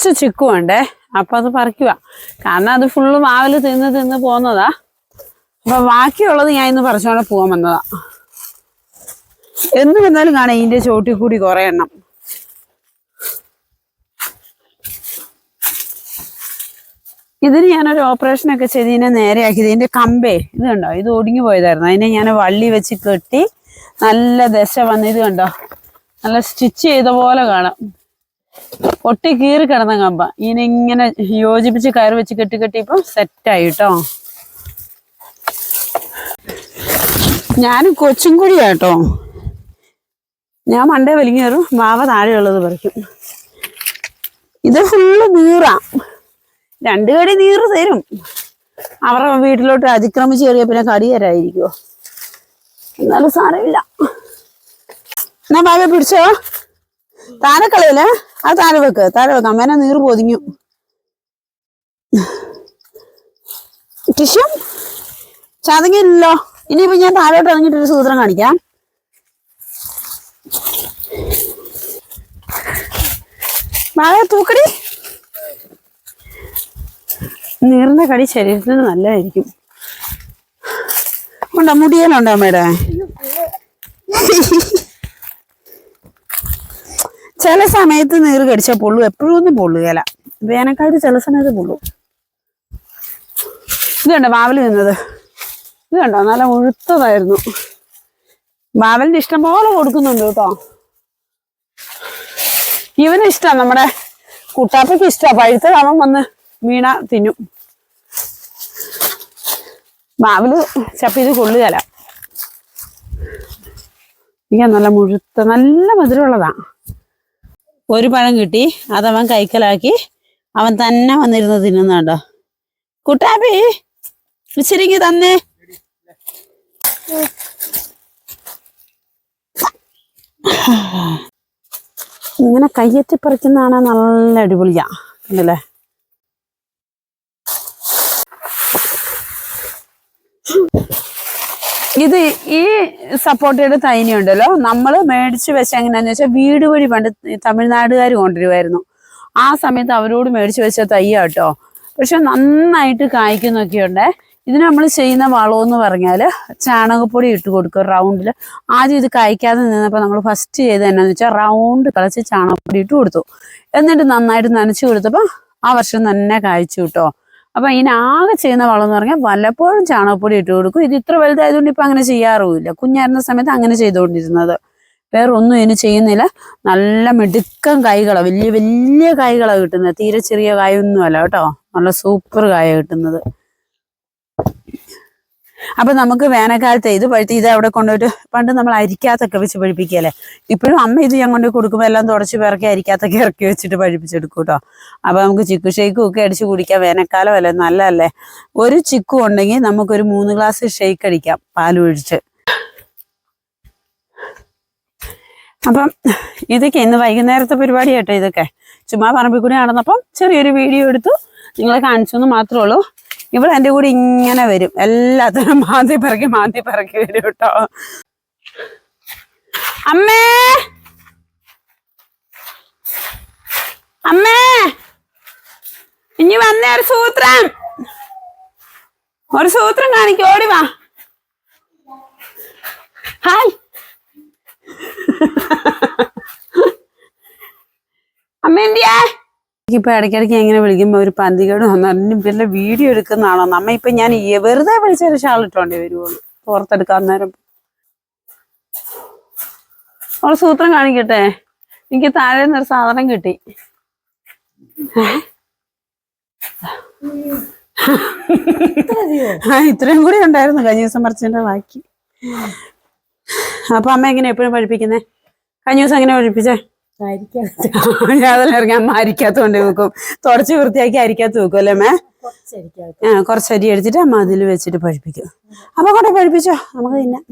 കുറച്ച് ചിക്കുണ്ടേ അപ്പൊ അത് പറിക്കുക കാരണം അത് ഫുള്ള് മാവിൽ തിന്ന് തിന്ന് പോന്നതാ. അപ്പൊ ബാക്കിയുള്ളത് ഞാൻ ഇന്ന് പറിച്ചോണ്ട് പോകാൻ വന്നതാ. എന്ന് വന്നാലും കാണാം ഇതിന്റെ ചോട്ടിൽ കൂടി കുറെ എണ്ണം. ഇതിന് ഞാനൊരു ഓപ്പറേഷൻ ഒക്കെ ചെയ്ത് ഇതിനെ നേരെയാക്കിയത് ഇതിന്റെ കമ്പേ ഇത് കണ്ടോ? ഇത് ഒടിഞ്ഞു പോയതായിരുന്നു. അതിനെ ഞാൻ വള്ളി വെച്ച് കെട്ടി നല്ല ദശ വന്ന് ഇത് കണ്ടോ? നല്ല സ്റ്റിച്ച് ചെയ്ത പോലെ കാണാം. പൊട്ടി കീറി കിടന്ന കമ്പ. ഇനി ഇങ്ങനെ യോജിപ്പിച്ച് കയർ വെച്ച് കെട്ടി കെട്ടി ഇപ്പം സെറ്റായി കേട്ടോ ഞാൻ കൊച്ചും കൂടിയാട്ടോ ഞാൻ മണ്ടേ വലിങ്ങേറും മാവ താഴെയുള്ളത് പറിക്കും. ഇത് ഫുള്ള് നീറാ. രണ്ട് കടി നീറ് തരും. അവരുടെ വീട്ടിലോട്ട് അതിക്രമിച്ച് കയറിയ പിന്നെ കടി തരായിരിക്കുമോ എന്നാലും സാരമില്ല. എന്നാ ബാബ പിടിച്ചോ? താഴെ ആ അത് താഴെ വെക്ക് താഴെ വെക്ക്. അമ്മേനെ നീറ് പൊതിഞ്ഞു. ടിഷ്യൂ ചതങ്ങില്ലല്ലോ ഇനിയിപ്പോ ഞാൻ താഴോട്ട് ഇറങ്ങിയിട്ട് ഒരു സൂത്രം കാണിക്കാം. ബാബ തൂക്കടി. നീറിന്റെ കടി ശരീരത്തിന് നല്ലതായിരിക്കും. ഉണ്ടോ? മുടിയേലുണ്ടോ അമ്മയുടെ? ചില സമയത്ത് നീറ് കടിച്ചാൽ പൊള്ളു എപ്പോഴും ഒന്നും പൊള്ളുകയില്ല. വേനൽക്കാലത്ത് ചില സമയത്ത് പൊള്ളു. ഇത് കണ്ടോ മാവൽ നിന്നത്? ഇത് കണ്ടോ? നല്ല മുഴുത്തതായിരുന്നു. വാവലിന്റെ ഇഷ്ടം പോലെ കൊടുക്കുന്നുണ്ട് കേട്ടോ. ഇവന് ഇഷ്ടം നമ്മുടെ കുട്ടാപ്പയ്ക്ക് ഇഷ്ടമാണ് പഴുത്തത് അവൻ വന്ന് വീണ തിന്നും. മാവിൽ ചപ്പിത് കൊള്ളുകയല്ല. ഇങ്ങനെ നല്ല മുഴുത്ത നല്ല മധുരമുള്ളതാ. ഒരു പഴം കിട്ടി അതവൻ കൈക്കലാക്കി. അവൻ തന്നെ വന്നിരുന്ന് തിന്നുന്നുണ്ടോ കുട്ടാപ്പി ഇച്ചിരിക്ക് തന്നെ. ഇങ്ങനെ കയ്യേറ്റി പറിക്കുന്നതാണ് നല്ല അടിപൊളിയാ കണ്ടല്ലേ? ഇത് ഈ സപ്പോർട്ടയുടെ തൈനി ഉണ്ടല്ലോ. നമ്മൾ മേടിച്ച് വെച്ച എങ്ങനെയാന്ന് വെച്ചാൽ വീട് വഴി പണ്ട് തമിഴ്നാടുകാർ കൊണ്ടുവരുമായിരുന്നു ആ സമയത്ത് അവരോട് മേടിച്ച് വെച്ച തയ്യ കേട്ടോ പക്ഷെ നന്നായിട്ട് കായ്ക്കുന്നൊക്കെ ഉണ്ട് ഇതിന് നമ്മൾ ചെയ്യുന്ന വളമെന്ന് പറഞ്ഞാൽ ചാണകപ്പൊടി ഇട്ട് കൊടുക്കും റൗണ്ടിൽ ആദ്യം ഇത് കായ്ക്കാതെ നിന്നപ്പോൾ നമ്മൾ ഫസ്റ്റ് ചെയ്ത് എന്നാന്ന് വെച്ചാൽ റൗണ്ട് കളച്ച് ചാണകപ്പൊടി ഇട്ട് കൊടുത്തു. എന്നിട്ട് നന്നായിട്ട് നനച്ചു കൊടുത്തപ്പോൾ ആ വർഷം തന്നെ കായ്ച്ചു കേട്ടോ അപ്പൊ ഇതിനാകെ ചെയ്യുന്ന വളം എന്ന് പറഞ്ഞാൽ വല്ലപ്പോഴും ചാണകപ്പൊടി ഇട്ട് കൊടുക്കും. ഇത് ഇത്ര വലുതായതുകൊണ്ട് ഇപ്പൊ അങ്ങനെ ചെയ്യാറുമില്ല. കുഞ്ഞായിരുന്ന സമയത്ത് അങ്ങനെ ചെയ്തുകൊണ്ടിരുന്നത്. വേറെ ഒന്നും ഇതിന് ചെയ്യുന്നില്ല. നല്ല മിടുക്കം കായ്കളാ. വലിയ വലിയ കായ്കളാ കിട്ടുന്നത്. തീരെ ചെറിയ കായൊന്നും അല്ല കേട്ടോ. നല്ല സൂപ്പർ കായ കിട്ടുന്നത്. അപ്പൊ നമുക്ക് വേനൽക്കാലത്ത് ഇത് പഴുത്തി ഇത് അവിടെ കൊണ്ടുപോയിട്ട് പണ്ട് നമ്മൾ അരിക്കാത്തൊക്കെ വെച്ച് പഴിപ്പിക്കുകയല്ലേ? ഇപ്പോഴും അമ്മ ഇത് ഞാൻ കൊണ്ട് കൊടുക്കുമ്പോൾ എല്ലാം തുടച്ച് പിറക്കി അരിക്കാത്തൊക്കെ ഇറക്കി വെച്ചിട്ട് പഴിപ്പിച്ചെടുക്കും കേട്ടോ അപ്പൊ നമുക്ക് ചിക്കു ഷേക്കും ഒക്കെ അടിച്ച് കുടിക്കാം. വേനൽക്കാലം അല്ലേ? നല്ലതല്ലേ? ഒരു ചിക്കു ഉണ്ടെങ്കിൽ നമുക്കൊരു മൂന്ന് ഗ്ലാസ് ഷേക്ക് അടിക്കാം പാൽ ഒഴിച്ച്. അപ്പം ഇതൊക്കെ ഇന്ന് വൈകുന്നേരത്തെ പരിപാടി കേട്ടോ ഇതൊക്കെ. ചുമ്മാ പറമ്പിൽ നടന്നപ്പം ചെറിയൊരു വീഡിയോ എടുത്തു. നിങ്ങളെ കാണിച്ചെന്ന് മാത്രമേ ഉള്ളൂ. ഇവിടെ എന്റെ കൂടെ ഇങ്ങനെ വരും. എല്ലാത്തിനും മാന്തി പറക്കി മാന്തി പറക്കി വരും കേട്ടോ. അമ്മേ! അമ്മേ! ഇനി വന്നേ ഒരു സൂത്രം. ഒരു സൂത്രം കാണിക്കും ഓടി വാ. ഹായ് അമ്മ എന്തിയാ ഇപ്പൊ ഇടയ്ക്കിടയ്ക്ക് എങ്ങനെ വിളിക്കുമ്പോ ഒരു പന്തികേട് വന്നു പിന്നെ വീഡിയോ എടുക്കുന്നതാണോ നമ്മ ഇപ്പൊ ഞാൻ വെറുതെ വിളിച്ചൊരു ഷാൾ ഇട്ടോണ്ടേ വരുവുള്ളൂ. പുറത്തെടുക്കാൻ നേരം. അവൾ സൂത്രം കാണിക്കട്ടെ? എനിക്ക് താഴെ നിന്നൊരു സാധനം കിട്ടി. ആ ഇത്രയും കൂടി ഉണ്ടായിരുന്നു. കഴിഞ്ഞ ദിവസം ബാക്കി. അപ്പൊ അമ്മ എങ്ങനെ എപ്പോഴും പഠിപ്പിക്കുന്നേ? കഴിഞ്ഞ ദിവസം എങ്ങനെ പഠിപ്പിച്ചേ? ഞാൻ അരിക്കകത്ത് കൊണ്ട് വെക്കും തുടച്ച് വൃത്തിയാക്കി അരിക്കാത്ത വെക്കും അല്ലേ മേ ആ കുറച്ച് അരി എടുത്തിട്ട് അമ്മ അതിൽ വെച്ചിട്ട് പഴിപ്പിക്കും. അപ്പൊ കൂടെ പഴിപ്പിച്ചോ? നമുക്ക് തിന്നാം.